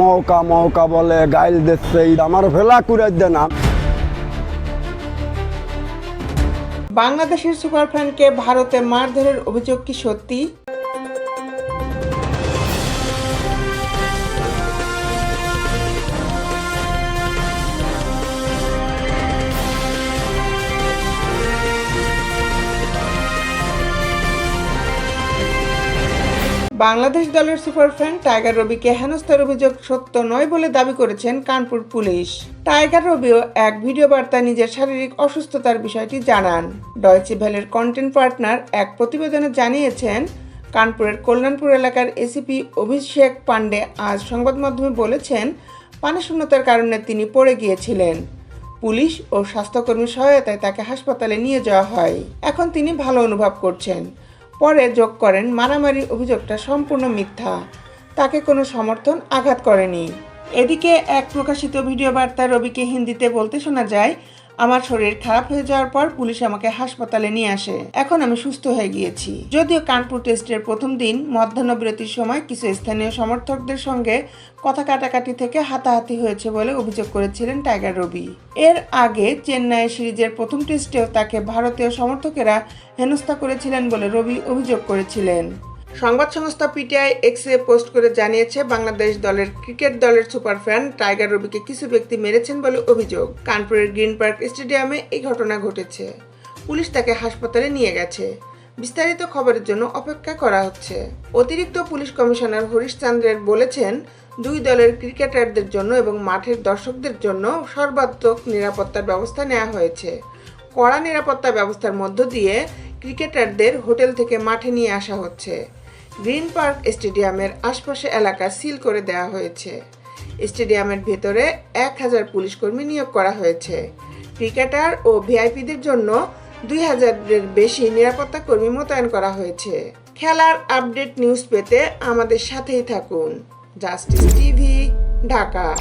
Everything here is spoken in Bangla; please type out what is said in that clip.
মৌকা মৌকা বলে গাইল দিচ্ছে আমার ভেলা করে দেন। বাংলাদেশের সুপারফ্যানকে ভারতে মারধরের অভিযোগ কি সত্যি? বাংলাদেশ দলের সুপারফ্যান টাইগার রবিকে হেনস্থার অভিযোগ সত্য নয় বলে দাবি করেছেন কানপুর পুলিশ। টাইগার রবিও এক ভিডিও বার্তায় নিজের শারীরিক অসুস্থতার বিষয়টি জানান। ডয়চে ভ্যালের কন্টেন্ট পার্টনার এক প্রতিবেদনে জানিয়েছেন, কানপুরের কল্যাণপুর এলাকার এসিপি অভিষেক পান্ডে আজ সংবাদ মাধ্যমে বলেছেন, পানি শূন্যতার কারণে তিনি পড়ে গিয়েছিলেন। পুলিশ ও স্বাস্থ্যকর্মীর সহায়তায় তাকে হাসপাতালে নিয়ে যাওয়া হয়। এখন তিনি ভালো অনুভব করছেন। পরে যোগ করেন মারামারির অভিযোগটা সম্পূর্ণ মিথ্যা। তাকে কোনো সমর্থন আঘাত করেনি। এদিকে এক প্রকাশিত ভিডিও বার্তা রবিকে হিন্দিতে বলতে শোনা যায় আমার শরীর খারাপ হয়ে যাওয়ার পর পুলিশ আমাকে হাসপাতালে নিয়ে আসে। এখন আমি সুস্থ হয়ে গিয়েছি। যদিও কানপুর টেস্টের প্রথম দিন মধ্যাহ্ন বিরতির সময় কিছু স্থানীয় সমর্থকদের সঙ্গে কথা কাটাকাটি থেকে হাতাহাতি হয়েছে বলে অভিযোগ করেছিলেন টাইগার রবি। এর আগে চেন্নাই সিরিজের প্রথম টেস্টেও তাকে ভারতীয় সমর্থকেরা হেনস্থা করেছিলেন বলে রবি অভিযোগ করেছিলেন। সংবাদ সংস্থা পিটিআই এক্স এক্সে পোস্ট করে জানিয়েছে, বাংলাদেশ দলের ক্রিকেট দলের সুপারফ্যান টাইগার রবিকে কিছু ব্যক্তি মেরেছেন বলে অভিযোগ। কানপুরের গ্রিন পার্ক স্টেডিয়ামে এই ঘটনা ঘটেছে। পুলিশ তাকে হাসপাতালে নিয়ে গেছে। বিস্তারিত খবরের জন্য অপেক্ষা করা হচ্ছে। অতিরিক্ত পুলিশ কমিশনার হরিশ চন্দ্রের বলেছেন, দুই দলের ক্রিকেটারদের জন্য এবং মাঠের দর্শকদের জন্য সর্বাত্মক নিরাপত্তার ব্যবস্থা নেওয়া হয়েছে। কড়া নিরাপত্তা ব্যবস্থার মধ্য দিয়ে ক্রিকেটারদের হোটেল থেকে মাঠে নিয়ে আসা হচ্ছে। গ্রিন পার্ক স্টেডিয়ামের আশপাশে এলাকা সিল করে দেওয়া হয়েছে। স্টেডিয়ামের ভেতরে এক হাজার পুলিশ কর্মী নিয়োগ করা হয়েছে। ক্রিকেটার ও ভিআইপিদের জন্য দুই হাজারের বেশি নিরাপত্তা কর্মী মোতায়েন করা হয়েছে। খেলার আপডেট নিউজ পেতে আমাদের সাথেই থাকুন। Justice TV, Dhaka.